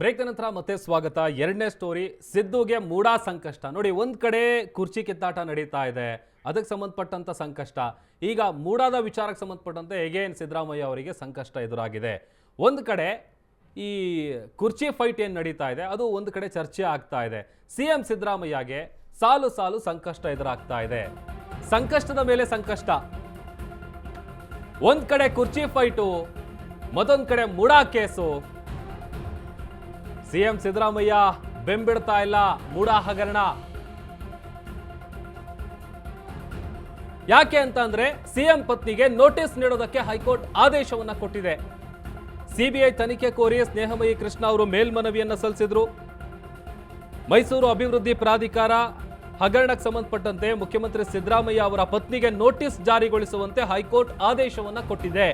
Break ನಂತರ ಮತ್ತೆ ಸ್ವಾಗತ. ಎರಡನೇ ಸ್ಟೋರಿ ಸಿದ್ದುಗೆ ಮೂಡಾ ಸಂಕಷ್ಟ. ನೋಡಿ, ಒಂದ್ ಕಡೆ ಕುರ್ಚಿ ಕಿತ್ತಾಟ ನಡೀತಾ ಇದೆ. ಅದಕ್ಕೆ ಸಂಬಂಧಪಟ್ಟಂತ ಸಂಕಷ್ಟ. ಈಗ ಮೂಡಾದ ವಿಚಾರಕ್ಕೆ ಸಂಬಂಧಪಟ್ಟಂತೆ ಎಗೇನ್ ಸಿದ್ದರಾಮಯ್ಯ ಅವರಿಗೆ ಸಂಕಷ್ಟ ಎದುರಾಗಿದೆ. ಒಂದು ಕಡೆ ಈ ಕುರ್ಚಿ ಫೈಟ್ ಏನು ನಡೀತಾ ಇದೆ, ಅದು ಒಂದು ಕಡೆ ಚರ್ಚೆ ಆಗ್ತಾ ಇದೆ. ಸಿ ಎಂ ಸಿದ್ದರಾಮಯ್ಯಗೆ ಸಾಲು ಸಾಲು ಸಂಕಷ್ಟ ಎದುರಾಗ್ತಾ ಇದೆ. ಸಂಕಷ್ಟದ ಮೇಲೆ ಸಂಕಷ್ಟ. ಒಂದ್ ಕಡೆ ಕುರ್ಚಿ ಫೈಟು ಮತ್ತೊಂದ್ ಕಡೆ ಮೂಡಾ ಕೇಸು. ಸಿಎಂ ಸಿದ್ದರಾಮಯ್ಯ ಬೆಂಬಿಡ್ತಾ ಇಲ್ಲ ಮೂಡಾ ಹಗರಣ ಯಾಕೆ ಅಂತ ಅಂದ್ರೆ ಸಿಎಂ ಪತ್ನಿಗೆ ನೋಟಿಸ್ ನೀಡೋದಕ್ಕೆ ಹೈಕೋರ್ಟ್ ಆದೇಶವನ್ನ ಕೊಟ್ಟಿದೆ. ಸಿಬಿಐ ತನಿಖೆ ಕೋರಿ ಸ್ನೇಹಮಯಿ ಕೃಷ್ಣ ಅವರು ಮೇಲ್ಮನವಿಯನ್ನ ಸಲ್ಲಿಸಿದ್ರು. ಮೈಸೂರು ಅಭಿವೃದ್ಧಿ ಪ್ರಾಧಿಕಾರ, ಹಗರಣಕ್ಕೆ ಸಂಬಂಧಪಟ್ಟಂತೆ ಮುಖ್ಯಮಂತ್ರಿ ಸಿದ್ದರಾಮಯ್ಯ ಅವರ ಪತ್ನಿಗೆ ನೋಟಿಸ್ ಜಾರಿಗೊಳಿಸುವಂತೆ ಹೈಕೋರ್ಟ್ ಆದೇಶವನ್ನ ಕೊಟ್ಟಿದೆ.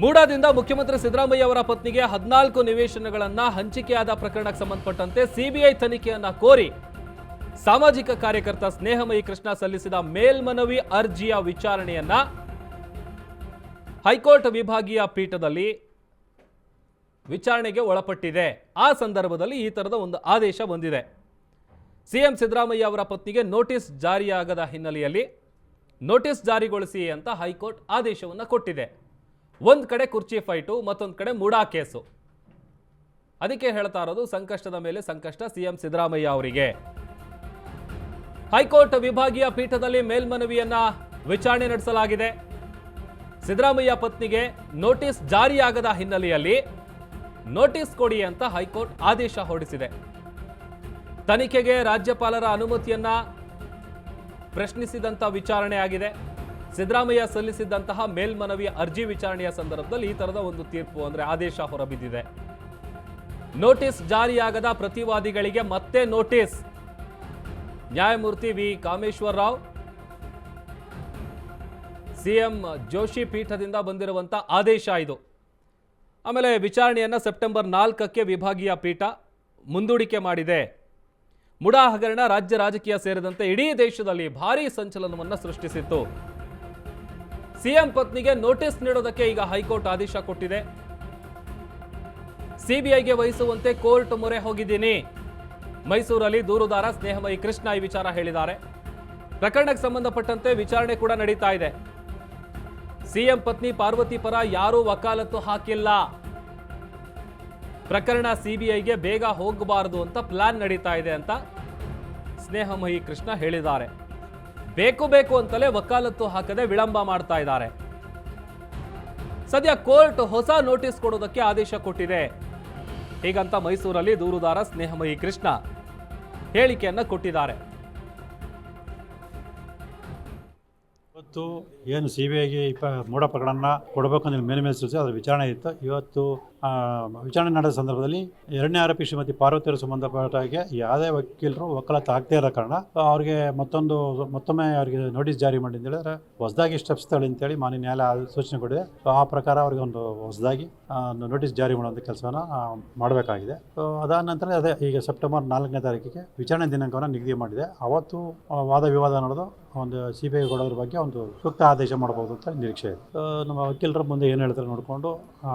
ಮೂಡಾದಿಂದ ಮುಖ್ಯಮಂತ್ರಿ ಸಿದ್ದರಾಮಯ್ಯ ಅವರ ಪತ್ನಿಗೆ ಹದಿನಾಲ್ಕು ನಿವೇಶನಗಳನ್ನು ಹಂಚಿಕೆಯಾದ ಪ್ರಕರಣಕ್ಕೆ ಸಂಬಂಧಪಟ್ಟಂತೆ ಸಿಬಿಐ ತನಿಖೆಯನ್ನ ಕೋರಿ ಸಾಮಾಜಿಕ ಕಾರ್ಯಕರ್ತ ಸ್ನೇಹಮಯಿ ಕೃಷ್ಣ ಸಲ್ಲಿಸಿದ ಮೇಲ್ಮನವಿ ಅರ್ಜಿಯ ವಿಚಾರಣೆಯನ್ನ ಹೈಕೋರ್ಟ್ ವಿಭಾಗೀಯ ಪೀಠದಲ್ಲಿ ವಿಚಾರಣೆಗೆ ಒಳಪಟ್ಟಿದೆ. ಆ ಸಂದರ್ಭದಲ್ಲಿ ಈ ತರದ ಒಂದು ಆದೇಶ ಬಂದಿದೆ. ಸಿಎಂ ಸಿದ್ದರಾಮಯ್ಯ ಅವರ ಪತ್ನಿಗೆ ನೋಟಿಸ್ ಜಾರಿಯಾಗದ ಹಿನ್ನೆಲೆಯಲ್ಲಿ ನೋಟಿಸ್ ಜಾರಿಗೊಳಿಸಿ ಅಂತ ಹೈಕೋರ್ಟ್ ಆದೇಶವನ್ನು ಕೊಟ್ಟಿದೆ. ಒಂದು ಕಡೆ ಕುರ್ಚಿ ಫೈಟು, ಮತ್ತೊಂದು ಕಡೆ ಮೂಡಾ ಕೇಸು. ಅದಕ್ಕೆ ಹೇಳ್ತಾ ಇರೋದು ಸಂಕಷ್ಟದ ಮೇಲೆ ಸಂಕಷ್ಟ, ಸಿಎಂ ಸಿದ್ದರಾಮಯ್ಯ ಅವರಿಗೆ. ಹೈಕೋರ್ಟ್ ವಿಭಾಗೀಯ ಪೀಠದಲ್ಲಿ ಮೇಲ್ಮನವಿಯನ್ನ ವಿಚಾರಣೆ ನಡೆಸಲಾಗಿದೆ. ಸಿದ್ದರಾಮಯ್ಯ ಪತ್ನಿಗೆ ನೋಟಿಸ್ ಜಾರಿಯಾಗದ ಹಿನ್ನೆಲೆಯಲ್ಲಿ ನೋಟಿಸ್ ಕೊಡಿ ಅಂತ ಹೈಕೋರ್ಟ್ ಆದೇಶ ಹೊರಡಿಸಿದೆ. ತನಿಖೆಗೆ ರಾಜ್ಯಪಾಲರ ಅನುಮತಿಯನ್ನ ಪ್ರಶ್ನಿಸಿದಂತ ವಿಚಾರಣೆ ಆಗಿದೆ. ಸಿದ್ದರಾಮಯ್ಯ ಸಲ್ಲಿಸಿದ್ದಂತಹ ಮೇಲ್ಮನವಿ ಅರ್ಜಿ ವಿಚಾರಣೆಯ ಸಂದರ್ಭದಲ್ಲಿ ಈ ತರದ ಒಂದು ತೀರ್ಪು ಅಂದ್ರೆ ಆದೇಶ ಹೊರಬಿದ್ದಿದೆ. ನೋಟಿಸ್ ಜಾರಿಯಾಗದ ಪ್ರತಿವಾದಿಗಳಿಗೆ ಮತ್ತೆ ನೋಟಿಸ್. ನ್ಯಾಯಮೂರ್ತಿ V. Kameshwara Rao, C M ಪೀಠದಿಂದ ಬಂದಿರುವಂತ ಆದೇಶ ಇದು. ಆಮೇಲೆ ವಿಚಾರಣೆಯನ್ನು ಸೆಪ್ಟೆಂಬರ್ ನಾಲ್ಕಕ್ಕೆ ವಿಭಾಗೀಯ ಪೀಠ ಮುಂದೂಡಿಕೆ ಮಾಡಿದೆ. ಮುಡಾ ಹಗರಣ ರಾಜ್ಯ ರಾಜಕೀಯ ಸೇರಿದಂತೆ ಇಡೀ ದೇಶದಲ್ಲಿ ಭಾರೀ ಸಂಚಲನವನ್ನು ಸೃಷ್ಟಿಸಿತ್ತು. ಸಿಎಂ ಪತ್ನಿಗೆ ನೋಟಿಸ್ ನೀಡೋದಕ್ಕೆ ಈಗ ಹೈಕೋರ್ಟ್ ಆದೇಶ ಕೊಟ್ಟಿದೆ. ಸಿಬಿಐಗೆ ವಹಿಸುವಂತೆ ಕೋರ್ಟ್ ಮೊರೆ ಹೋಗಿದ್ದೀನಿ. ಮೈಸೂರಲ್ಲಿ ದೂರುದಾರ ಸ್ನೇಹಮಯಿ ಕೃಷ್ಣ ಈ ವಿಚಾರ ಹೇಳಿದ್ದಾರೆ. ಪ್ರಕರಣಕ್ಕೆ ಸಂಬಂಧಪಟ್ಟಂತೆ ವಿಚಾರಣೆ ಕೂಡ ನಡೀತಾ ಇದೆ. ಸಿಎಂ ಪತ್ನಿ ಪಾರ್ವತಿ ಪರ ಯಾರೂ ವಕಾಲತ್ತು ಹಾಕಿಲ್ಲ. ಪ್ರಕರಣ ಸಿಬಿಐಗೆ ಬೇಗ ಹೋಗಬಾರದು ಅಂತ ಪ್ಲಾನ್ ನಡೀತಾ ಇದೆ ಅಂತ ಸ್ನೇಹಮಯಿ ಕೃಷ್ಣ ಹೇಳಿದ್ದಾರೆ. ಬೇಕು ಬೇಕು ಅಂತಲೇ ವಕಾಲತ್ತು ಹಾಕದೆ ವಿಳಂಬ ಮಾಡ್ತಾ ಇದ್ದಾರೆ. ಸದ್ಯ ಕೋರ್ಟ್ ಹೊಸ ನೋಟಿಸ್ ಕೊಡೋದಕ್ಕೆ ಆದೇಶ ಕೊಟ್ಟಿದೆ. ಹೀಗಂತ ಮೈಸೂರಲ್ಲಿ ದೂರುದಾರ ಸ್ನೇಹಮಯಿ ಕೃಷ್ಣ ಹೇಳಿಕೆಯನ್ನ ಕೊಟ್ಟಿದ್ದಾರೆ. ಇವತ್ತು ಏನು ಸಿ ಬಿ ಐಗೆ ಇಪ್ಪ ಮೂಢ ಪ್ರಕರಣ ಕೊಡಬೇಕು ಅಂತ ಮೇಲೆ ಮೇಲೆ ಸೂಚಿಸಿ ಅದರ ವಿಚಾರಣೆ ಇತ್ತು. ಇವತ್ತು ವಿಚಾರಣೆ ನಡೆದ ಸಂದರ್ಭದಲ್ಲಿ ಎರಡನೇ ಆರೋಪಿ ಶ್ರೀಮತಿ ಪಾರ್ವತಿಯವರು ಸಂಬಂಧಪಟ್ಟ ಹಾಗೆ ಯಾವುದೇ ವಕೀಲರು ವಕಾಲತ್ತು ಆಗದೇ ಇರೋ ಕಾರಣ, ಅವ್ರಿಗೆ ಮತ್ತೊಂದು, ಮತ್ತೊಮ್ಮೆ ಅವರಿಗೆ ನೋಟಿಸ್ ಜಾರಿ ಮಾಡಿ ಅಂತ ಹೇಳಿದ್ರೆ ಹೊಸದಾಗಿ ಸ್ಟೆಪ್ಸ್ ಅಂತೇಳಿ ಮಾನ್ಯ ನ್ಯಾಯಾಲಯ ಸೂಚನೆ ಕೊಟ್ಟಿದೆ. ಸೊ ಆ ಪ್ರಕಾರ ಅವ್ರಿಗೆ ಒಂದು ಹೊಸದಾಗಿ ಒಂದು ನೋಟಿಸ್ ಜಾರಿ ಮಾಡುವಂಥ ಕೆಲಸವನ್ನು ಮಾಡಬೇಕಾಗಿದೆ. ಅದಾದ ನಂತರ ಅದೇ ಈಗ ಸೆಪ್ಟೆಂಬರ್ ನಾಲ್ಕನೇ ತಾರೀಕಿಗೆ ವಿಚಾರಣೆ ದಿನಾಂಕವನ್ನು ನಿಗದಿ ಮಾಡಿದೆ. ಅವತ್ತು ವಾದ ವಿವಾದ ನಡೆದು ಒಂದು ಸಿ ಬಿ ಐ ಕೊಡೋದ್ರ ಬಗ್ಗೆ ಒಂದು ಸೂಕ್ತ ಆದೇಶ ಮಾಡ್ಬೋದು ಅಂತ ನಿರೀಕ್ಷೆ ಇದೆ. ನಮ್ಮ ವಕೀಲರ ಮುಂದೆ ಏನು ಹೇಳ್ತಾರೆ ನೋಡಿಕೊಂಡು, ಆ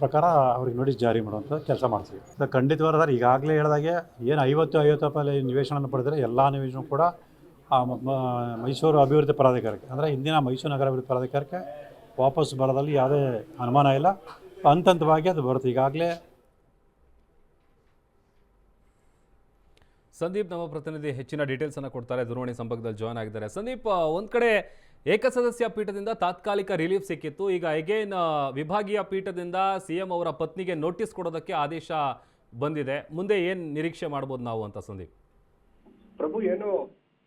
ಪ್ರಕಾರ ಅವ್ರಿಗೆ ನೋಟಿಸ್ ಜಾರಿ ಮಾಡುವಂಥ ಕೆಲಸ ಮಾಡ್ತೀವಿ. ಖಂಡಿತವಾರ ಸರ್ ಈಗಾಗಲೇ ಹೇಳಿದಾಗೆ ಏನು ಐವತ್ತು ಐವತ್ತು ರೂಪಾಯಿ ನಿವೇಶನ ಪಡೆದರೆ ಎಲ್ಲ ನಿವೇಶನ ಕೂಡ ಮೈಸೂರು ಅಭಿವೃದ್ಧಿ ಪ್ರಾಧಿಕಾರಕ್ಕೆ, ಅಂದರೆ ಹಿಂದಿನ ಮೈಸೂರು ನಗರ ಅಭಿವೃದ್ಧಿ ಪ್ರಾಧಿಕಾರಕ್ಕೆ ವಾಪಸ್ ಬರೋದಲ್ಲಿ ಯಾವುದೇ ಅನುಮಾನ ಇಲ್ಲ. ಹಂತ ಹಂತವಾಗಿ ಅದು ಬರುತ್ತೆ. ಈಗಾಗಲೇ ಸಂದೀಪ್ ನಮ್ಮ ಪ್ರತಿನಿಧಿ ಹೆಚ್ಚಿನ ಡೀಟೇಲ್ಸ್ ಅನ್ನು ಕೊಡ್ತಾರೆ. ದೂರವಾಣಿ ಸಂಪರ್ಕದಲ್ಲಿ ಜಾಯ್ನ್ ಆಗಿದ್ದಾರೆ. ಸಂದೀಪ್ ಒಂದ್ ಕಡೆ ಏಕಸದಸ್ಯ ಪೀಠದಿಂದ ತಾತ್ಕಾಲಿಕ ರಿಲೀಫ್ ಸಿಕ್ಕಿತ್ತು. ಈಗ ಅಗೇನ್ ವಿಭಾಗೀಯ ಪೀಠದಿಂದ ಸಿಎಂ ಅವರ ಪತ್ನಿಗೆ ನೋಟಿಸ್ ಕೊಡೋದಕ್ಕೆ ಆದೇಶ ಬಂದಿದೆ. ಮುಂದೆ ಏನ್ ನಿರೀಕ್ಷೆ ಮಾಡ್ಬೋದು ನಾವು ಅಂತ ಸಂದೀಪ್? ಪ್ರಭು, ಏನು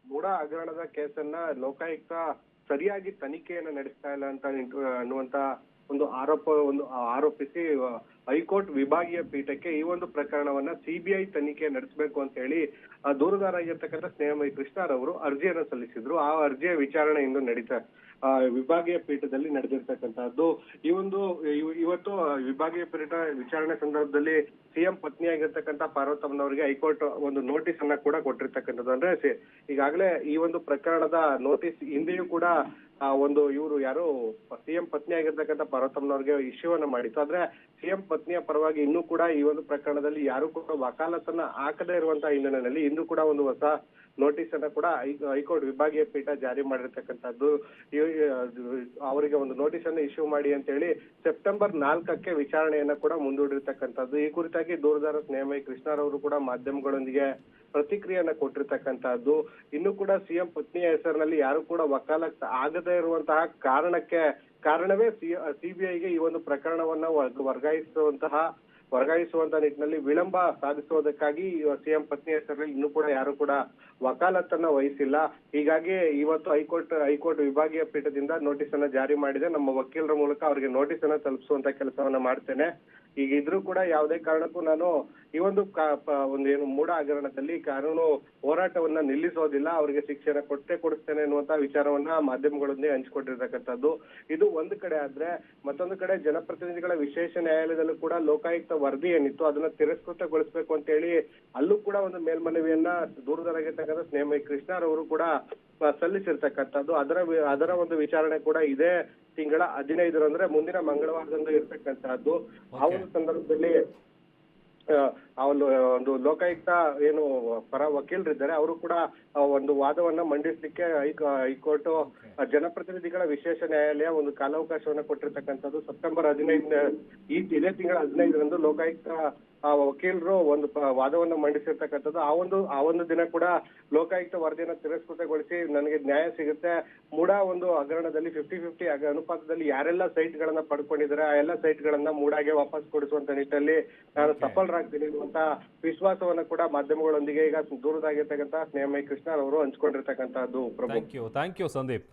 ಮೂಡ ಹಗರಣದ ಕೇಸನ್ನ ಲೋಕಾಯುಕ್ತ ಸರಿಯಾಗಿ ತನಿಖೆಯನ್ನ ನಡೆಸ್ತಾ ಇಲ್ಲ ಅಂತ ಅನ್ನುವಂತ ಒಂದು ಆರೋಪ, ಒಂದು ಆರೋಪಿಸಿ ಹೈಕೋರ್ಟ್ ವಿಭಾಗೀಯ ಪೀಠಕ್ಕೆ ಈ ಒಂದು ಪ್ರಕರಣವನ್ನ ಸಿಬಿಐ ತನಿಖೆ ನಡೆಸಬೇಕು ಅಂತ ಹೇಳಿ ದೂರುದಾರಾಗಿರ್ತಕ್ಕಂಥ ಸ್ನೇಹಮಯಿ ಕೃಷ್ಣಾರ್ ಕೃಷ್ಣರವರು ಅರ್ಜಿಯನ್ನ ಸಲ್ಲಿಸಿದ್ರು. ಆ ಅರ್ಜಿಯ ವಿಚಾರಣೆ ಇಂದು ನಡೀತಾ ವಿಭಾಗೀಯ ಪೀಠದಲ್ಲಿ ನಡೆದಿರ್ತಕ್ಕಂತಹದ್ದು ಈ ಒಂದು ಇವತ್ತು ವಿಭಾಗೀಯ ಪೀಠ ವಿಚಾರಣೆ ಸಂದರ್ಭದಲ್ಲಿ ಸಿಎಂ ಪತ್ನಿಯಾಗಿರ್ತಕ್ಕಂಥ ಪಾರ್ವತಮ್ಮನವರಿಗೆ ಹೈಕೋರ್ಟ್ ಒಂದು ನೋಟಿಸ್ ಅನ್ನ ಕೂಡ ಕೊಟ್ಟಿರ್ತಕ್ಕಂಥದ್ದು. ಅಂದ್ರೆ ಈಗಾಗಲೇ ಈ ಒಂದು ಪ್ರಕರಣದ ನೋಟಿಸ್ ಹಿಂದೆಯೂ ಕೂಡ ಆ ಒಂದು ಇವರು ಯಾರು ಸಿಎಂ ಪತ್ನಿ ಆಗಿರ್ತಕ್ಕಂಥ ಪಾರ್ವತಮ್ಮನವ್ರಿಗೆ ಇಶ್ಯೂವನ್ನ ಮಾಡಿತ್ತು. ಆದ್ರೆ ಸಿಎಂ ಪತ್ನಿಯ ಪರವಾಗಿ ಇನ್ನೂ ಕೂಡ ಈ ಒಂದು ಪ್ರಕರಣದಲ್ಲಿ ಯಾರು ಕೂಡ ವಕಾಲತನ್ನ ಹಾಕದೇ ಇರುವಂತಹ ಹಿನ್ನೆಲೆಯಲ್ಲಿ ಇಂದು ಕೂಡ ಒಂದು ಹೊಸ ನೋಟಿಸ್ ಅನ್ನ ಕೂಡ ಹೈಕೋರ್ಟ್ ವಿಭಾಗೀಯ ಪೀಠ ಜಾರಿ ಮಾಡಿರ್ತಕ್ಕಂಥದ್ದು. ಅವರಿಗೆ ಒಂದು ನೋಟಿಸ್ ಅನ್ನು ಇಶ್ಯೂ ಮಾಡಿ ಅಂತ ಹೇಳಿ ಸೆಪ್ಟೆಂಬರ್ ನಾಲ್ಕಕ್ಕೆ ವಿಚಾರಣೆಯನ್ನ ಕೂಡ ಮುಂದೂಡಿರ್ತಕ್ಕಂಥದ್ದು. ಈ ಕುರಿತಾಗಿ ದೂರದಾರ ಸ್ನೇಹಮಯಿ ಕೃಷ್ಣರವರು ಕೂಡ ಮಾಧ್ಯಮಗಳೊಂದಿಗೆ ಪ್ರತಿಕ್ರಿಯೆಯನ್ನ ಕೊಟ್ಟಿರ್ತಕ್ಕಂಥದ್ದು. ಇನ್ನು ಕೂಡ ಸಿಎಂ ಪತ್ನಿಯ ಹೆಸರಿನಲ್ಲಿ ಯಾರು ಕೂಡ ವಕಾಲತ್ ಆಗದೇ ಇರುವಂತಹ ಕಾರಣಕ್ಕೆ ಕಾರಣವೇ ಸಿಬಿಐಗೆ ಈ ಒಂದು ಪ್ರಕರಣವನ್ನ ವರ್ಗ- ವರ್ಗಾಯಿಸುವಂತಹ ವರ್ಗಾಯಿಸುವಂತ ನಿಟ್ಟಿನಲ್ಲಿ ವಿಳಂಬ ಸಾಧಿಸುವುದಕ್ಕಾಗಿ ಸಿಎಂ ಪತ್ನಿ ಹೆಸರಲ್ಲಿ ಇನ್ನೂ ಕೂಡ ಯಾರು ಕೂಡ ವಕಾಲತ್ತನ್ನ ವಹಿಸಿಲ್ಲ. ಹೀಗಾಗಿ ಇವತ್ತು ಹೈಕೋರ್ಟ್ ಹೈಕೋರ್ಟ್ ವಿಭಾಗೀಯ ಪೀಠದಿಂದ ನೋಟಿಸ್ ಅನ್ನ ಜಾರಿ ಮಾಡಿದೆ. ನಮ್ಮ ವಕೀಲರ ಮೂಲಕ ಅವರಿಗೆ ನೋಟಿಸ್ ಅನ್ನ ತಲುಪಿಸುವಂತ ಕೆಲಸವನ್ನ ಮಾಡ್ತೇನೆ. ಈಗ ಇದ್ರೂ ಕೂಡ ಯಾವುದೇ ಕಾರಣಕ್ಕೂ ನಾನು ಈ ಒಂದು ಒಂದು ಏನು ಮೂಡ ಹಗರಣದಲ್ಲಿ ಕಾನೂನು ಹೋರಾಟವನ್ನ ನಿಲ್ಲಿಸೋದಿಲ್ಲ. ಅವರಿಗೆ ಶಿಕ್ಷಣ ಕೊಟ್ಟೆ ಕೊಡಿಸ್ತೇನೆ ಅನ್ನುವಂತ ವಿಚಾರವನ್ನ ಮಾಧ್ಯಮಗಳೊಂದಿಗೆ ಹಂಚಿಕೊಂಡಿರ್ತಕ್ಕಂಥದ್ದು. ಇದು ಒಂದು ಕಡೆ ಆದ್ರೆ ಮತ್ತೊಂದು ಕಡೆ ಜನಪ್ರತಿನಿಧಿಗಳ ವಿಶೇಷ ನ್ಯಾಯಾಲಯದಲ್ಲೂ ಕೂಡ ಲೋಕಾಯುಕ್ತ ವರದಿ ಏನಿತ್ತು ಅದನ್ನ ತಿರಸ್ಕೃತಗೊಳಿಸಬೇಕು ಅಂತ ಹೇಳಿ ಅಲ್ಲೂ ಕೂಡ ಒಂದು ಮೇಲ್ಮನವಿಯನ್ನ ದೂರದರಾಗಿರ್ತಕ್ಕಂಥ ಸ್ನೇಹಿ ಕೃಷ್ಣರವರು ಕೂಡ ಸಲ್ಲಿಸಿರ್ತಕ್ಕಂಥದ್ದು. ಅದರ ಅದರ ಒಂದು ವಿಚಾರಣೆ ಕೂಡ ಇದೇ ತಿಂಗಳ ಹದಿನೈದರ ಅಂದ್ರೆ ಮುಂದಿನ ಮಂಗಳವಾರದಂದು ಇರ್ತಕ್ಕಂತಹದ್ದು ಆ ಒಂದು ಸಂದರ್ಭದಲ್ಲಿ ಒಂದು ಲೋಕಾಯುಕ್ತ ಏನು ಪರ ವಕೀಲರಿದ್ದಾರೆ ಅವರು ಕೂಡ ಒಂದು ವಾದವನ್ನ ಮಂಡಿಸ್ಲಿಕ್ಕೆ ಹೈಕ- ಹೈಕೋರ್ಟ್ ಜನಪ್ರತಿನಿಧಿಗಳ ವಿಶೇಷ ನ್ಯಾಯಾಲಯ ಒಂದು ಕಾಲಾವಕಾಶವನ್ನ ಕೊಟ್ಟಿರ್ತಕ್ಕಂಥದ್ದು ಸೆಪ್ಟೆಂಬರ್ ಹದಿನೈದನೇ ಈ ಇದೇ ತಿಂಗಳ ಹದಿನೈದರಂದು ಲೋಕಾಯುಕ್ತ ಆ ವಕೀಲರು ಒಂದು ವಾದವನ್ನ ಮಂಡಿಸಿರ್ತಕ್ಕಂಥದ್ದು. ಆ ಒಂದು ಆ ಒಂದು ದಿನ ಕೂಡ ಲೋಕಾಯುಕ್ತ ವರದಿಯನ್ನು ತಿರಸ್ಕೃತಗೊಳಿಸಿ ನನಗೆ ನ್ಯಾಯ ಸಿಗುತ್ತೆ. ಮೂಡ ಒಂದು ಹಗರಣದಲ್ಲಿ ಫಿಫ್ಟಿ ಫಿಫ್ಟಿ ಅನುಪಾತದಲ್ಲಿ ಯಾರೆಲ್ಲ ಸೈಟ್ ಗಳನ್ನ ಪಡ್ಕೊಂಡಿದ್ದಾರೆ ಆ ಎಲ್ಲ ಸೈಟ್ ಗಳನ್ನ ಮೂಡಾಗೆ ವಾಪಸ್ ಕೊಡಿಸುವಂತ ನಿಟ್ಟಲ್ಲಿ ನಾನು ಸಫಲರಾಗ್ತೀನಿ ಅಂತ ವಿಶ್ವಾಸವನ್ನ ಕೂಡ ಮಾಧ್ಯಮಗಳೊಂದಿಗೆ ಈಗ ದೂರದಾಗಿರ್ತಕ್ಕಂಥ ಸ್ನೇಹಮಯ ಕೃಷ್ಣ ಅವರು ಹಂಚ್ಕೊಂಡಿರ್ತಕ್ಕಂಥದ್ದು thank you thank you Sandeep